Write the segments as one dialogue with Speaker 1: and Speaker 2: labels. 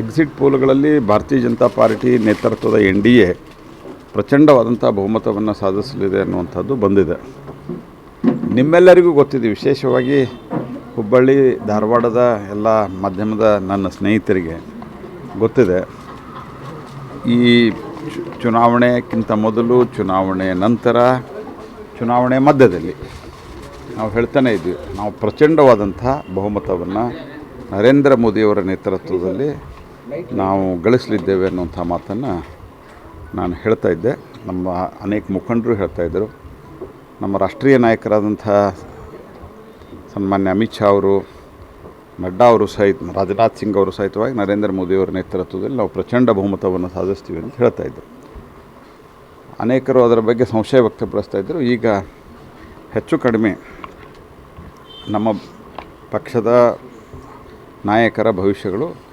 Speaker 1: Exit ಪೋಲ್ಗಳಲ್ಲಿ Bharatiya Janata party ನೇತೃತ್ವದ N D A ಪ್ರಚಂಡವಾದಂಥ ಬಹುಮತವನ್ನು ಸಾಧಿಸಲಿದೆ ಅನ್ನುವಂಥದ್ದು ಬಂದಿದೆ. ನಿಮ್ಮೆಲ್ಲರಿಗೂ ಗೊತ್ತಿದೆ, ವಿಶೇಷವಾಗಿ ಹುಬ್ಬಳ್ಳಿ, ಧಾರವಾಡದ ಎಲ್ಲ ಮಾಧ್ಯಮದ ನನ್ನ ಸ್ನೇಹಿತರಿಗೆ ಗೊತ್ತಿದೆ. ಈ ಚುನಾವಣೆಗಿಂತ ಮೊದಲು, ಚುನಾವಣೆ ನಂತರ, ಚುನಾವಣೆ ಮಧ್ಯದಲ್ಲಿ ನಾವು ಹೇಳ್ತಾನೆ ಇದ್ವಿ, ನಾವು ಪ್ರಚಂಡವಾದಂಥ ಬಹುಮತವನ್ನು ನರೇಂದ್ರ ಮೋದಿಯವರ ನೇತೃತ್ವದಲ್ಲಿ ನಾವು ಗಳಿಸಲಿದ್ದೇವೆ ಅನ್ನುವಂಥ ಮಾತನ್ನು ನಾನು ಹೇಳ್ತಾ ಇದ್ದೆ. ನಮ್ಮ ಅನೇಕ ಮುಖಂಡರು ಹೇಳ್ತಾ ಇದ್ದರು. ನಮ್ಮ ರಾಷ್ಟ್ರೀಯ ನಾಯಕರಾದಂಥ ಸನ್ಮಾನ್ಯ ಅಮಿತ್ ಶಾ ಅವರು, ನಡ್ಡಾ ಅವರು ಸಹಿತ, ರಾಜನಾಥ್ ಸಿಂಗ್ ಅವರು ಸಹಿತವಾಗಿ ನರೇಂದ್ರ ಮೋದಿಯವರ ನೇತೃತ್ವದಲ್ಲಿ ನಾವು ಪ್ರಚಂಡ ಬಹುಮತವನ್ನು ಸಾಧಿಸ್ತೀವಿ ಅಂತ ಹೇಳ್ತಾ ಇದ್ದರು ಅನೇಕರು ಅದರ ಬಗ್ಗೆ ಸಂಶಯ ವ್ಯಕ್ತಪಡಿಸ್ತಾ ಇದ್ದರು. ಈಗ ಹೆಚ್ಚು ಕಡಿಮೆ ನಮ್ಮ ಪಕ್ಷದ ನಾಯಕರ ಭವಿಷ್ಯಗಳು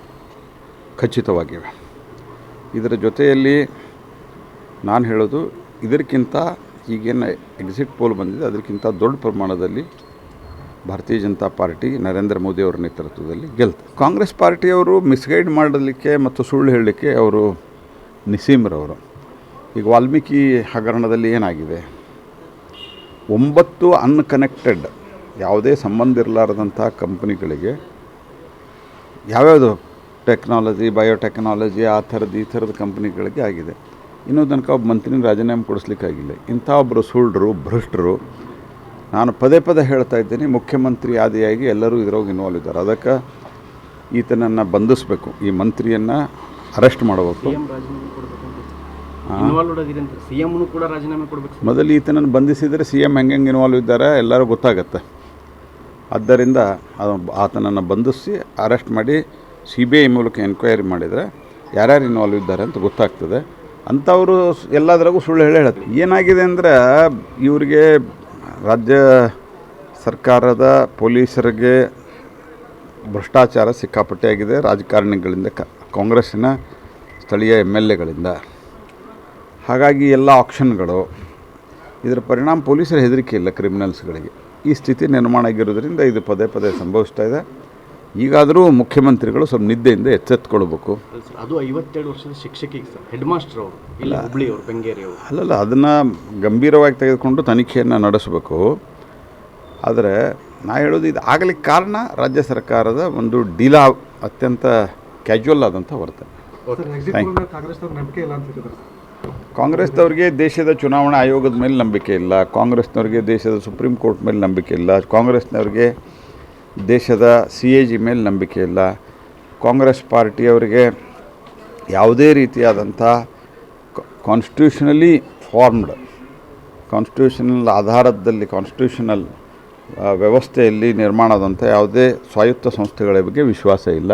Speaker 1: ಖಚಿತವಾಗಿವೆ. ಇದರ ಜೊತೆಯಲ್ಲಿ ನಾನು ಹೇಳೋದು ಇದಕ್ಕಿಂತ ಈಗೇನು ಎಕ್ಸಿಟ್ ಪೋಲ್ ಬಂದಿದೆ, ಅದಕ್ಕಿಂತ ದೊಡ್ಡ ಪ್ರಮಾಣದಲ್ಲಿ ಭಾರತೀಯ ಜನತಾ ಪಾರ್ಟಿ ನರೇಂದ್ರ ಮೋದಿ ಅವರ ನೇತೃತ್ವದಲ್ಲಿ ಗೆಲ್ತು ಕಾಂಗ್ರೆಸ್ ಪಾರ್ಟಿಯವರು ಮಿಸ್ಗೈಡ್ ಮಾಡಲಿಕ್ಕೆ ಮತ್ತು ಸುಳ್ಳು ಹೇಳಲಿಕ್ಕೆ ಅವರು ನಿಸೀಮ್ರವರು ಈಗ ವಾಲ್ಮೀಕಿ ಹಗರಣದಲ್ಲಿ ಏನಾಗಿದೆ? ಒಂಬತ್ತು ಅನ್ಕನೆಕ್ಟೆಡ್ ಯಾವುದೇ ಸಂಬಂಧ ಇರಲಾರದಂಥ ಕಂಪ್ನಿಗಳಿಗೆ ಯಾವ್ಯಾವುದು ಟೆಕ್ನಾಲಜಿ ಬಯೋಟೆಕ್ನಾಲಜಿ ಆ ಥರದ್ದು ಈ ಥರದ ಕಂಪ್ನಿಗಳಿಗೆ ಆಗಿದೆ. ಇನ್ನೂ ತನಕ ಒಬ್ಬ ಮಂತ್ರಿನ ರಾಜೀನಾಮೆ ಕೊಡಿಸ್ಲಿಕ್ಕಾಗಿಲ್ಲ. ಇಂಥ ಒಬ್ಬರು ಸುಳ್ಳರು ಭ್ರಷ್ಟರು ನಾನು ಪದೇ ಪದೇ ಹೇಳ್ತಾ ಇದ್ದೀನಿ ಮುಖ್ಯಮಂತ್ರಿ ಆದಿಯಾಗಿ ಎಲ್ಲರೂ ಇದ್ರೊಳಗೆ ಇನ್ವಾಲ್ವ್ ಇದ್ದಾರೆ. ಅದಕ್ಕೆ ಈತನನ್ನು ಬಂಧಿಸಬೇಕು ಈ ಮಂತ್ರಿಯನ್ನು ಅರೆಸ್ಟ್ ಮಾಡಬೇಕು. ಮೊದಲು ಈತನನ್ನು ಬಂಧಿಸಿದರೆ ಸಿ ಎಂ ಹೆಂಗೆ ಇನ್ವಾಲ್ವ್ ಇದ್ದಾರೆ ಎಲ್ಲರೂ ಗೊತ್ತಾಗತ್ತೆ. ಆದ್ದರಿಂದ ಆತನನ್ನು ಬಂಧಿಸಿ ಅರೆಸ್ಟ್ ಮಾಡಿ ಸಿ ಬಿ ಐ ಮೂಲಕ ಎನ್ಕ್ವೈರಿ ಮಾಡಿದರೆ ಯಾರ್ಯಾರು ಇನ್ವಾಲ್ವ್ ಇದ್ದಾರೆ ಅಂತ ಗೊತ್ತಾಗ್ತದೆ. ಅಂಥವರು ಎಲ್ಲದರಾಗೂ ಸುಳ್ಳು ಹೇಳಿ ಹೇಳುತ್ತೆ. ಏನಾಗಿದೆ ಅಂದರೆ ಇವರಿಗೆ ರಾಜ್ಯ ಸರ್ಕಾರದ ಪೊಲೀಸರಿಗೆ ಭ್ರಷ್ಟಾಚಾರ ಸಿಕ್ಕಾಪಟ್ಟೆಯಾಗಿದೆ. ರಾಜಕಾರಣಿಗಳಿಂದ ಕಾಂಗ್ರೆಸ್ಸಿನ ಸ್ಥಳೀಯ ಎಂ ಎಲ್ ಎಗಳಿಂದ. ಹಾಗಾಗಿ ಎಲ್ಲ ಆಕ್ಷನ್ಗಳು ಇದರ ಪರಿಣಾಮ ಪೊಲೀಸರ ಹೆದರಿಕೆ ಇಲ್ಲ ಕ್ರಿಮಿನಲ್ಸ್ಗಳಿಗೆ. ಈ ಸ್ಥಿತಿ ನಿರ್ಮಾಣ ಆಗಿರೋದ್ರಿಂದ ಇದು ಪದೇ ಪದೇ ಸಂಭವಿಸ್ತಾ ಇದೆ. ಈಗಾದರೂ ಮುಖ್ಯಮಂತ್ರಿಗಳು ಸ್ವಲ್ಪ ನಿದ್ದೆಯಿಂದ ಎಚ್ಚೆತ್ಕೊಳ್ಬೇಕು.
Speaker 2: ಅದು ಐವತ್ತೆರಡು ವರ್ಷದ ಶಿಕ್ಷಕಿಗೆ ಸರ್ ಹೆಡ್ ಮಾಸ್ಟರ್ ಅವರು ಇಲ್ಲ ಹುಬ್ಳಿ ಅವರು ಬೆಂಗೇರಿ ಅವರು.
Speaker 1: ಅಲ್ಲಲ್ಲ ಅದನ್ನು ಗಂಭೀರವಾಗಿ ತೆಗೆದುಕೊಂಡು ತನಿಖೆಯನ್ನು ನಡೆಸಬೇಕು. ಆದರೆ ನಾ ಹೇಳೋದು ಇದು ಆಗಲಿಕ್ಕೆ ಕಾರಣ ರಾಜ್ಯ ಸರ್ಕಾರದ ಒಂದು ಡೀಲಾ ಅತ್ಯಂತ ಕ್ಯಾಜುವಲ್ ಆದಂಥ ವರ್ತನೆ. ಕಾಂಗ್ರೆಸ್ನವ್ರಿಗೆ ದೇಶದ ಚುನಾವಣಾ ಆಯೋಗದ ಮೇಲೆ ನಂಬಿಕೆ ಇಲ್ಲ. ಕಾಂಗ್ರೆಸ್ನವ್ರಿಗೆ ದೇಶದ ಸುಪ್ರೀಂ ಕೋರ್ಟ್ ಮೇಲೆ ನಂಬಿಕೆ ಇಲ್ಲ. ಕಾಂಗ್ರೆಸ್ನವ್ರಿಗೆ ದೇಶದ ಸಿ ಎ ಜಿ ಮೇಲೆ ನಂಬಿಕೆ ಇಲ್ಲ. ಕಾಂಗ್ರೆಸ್ ಪಾರ್ಟಿಯವರಿಗೆ ಯಾವುದೇ ರೀತಿಯಾದಂಥ ಕಾನ್ಸ್ಟಿಟ್ಯೂಷನಲಿ ಫಾರ್ಮ್ಡ್ ಕಾನ್ಸ್ಟಿಟ್ಯೂಷನಲ್ ಆಧಾರದಲ್ಲಿ ಕಾನ್ಸ್ಟಿಟ್ಯೂಷನಲ್ ವ್ಯವಸ್ಥೆಯಲ್ಲಿ ನಿರ್ಮಾಣದಂಥ ಯಾವುದೇ ಸ್ವಾಯತ್ತ ಸಂಸ್ಥೆಗಳ ಬಗ್ಗೆ ವಿಶ್ವಾಸ ಇಲ್ಲ.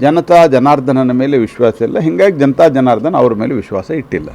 Speaker 1: ಜನತಾ ಜನಾರ್ದನನ ಮೇಲೆ ವಿಶ್ವಾಸ ಇಲ್ಲ. ಹೀಗಾಗಿ ಜನತಾ ಜನಾರ್ದನ ಅವ್ರ ಮೇಲೆ ವಿಶ್ವಾಸ ಇಟ್ಟಿಲ್ಲ.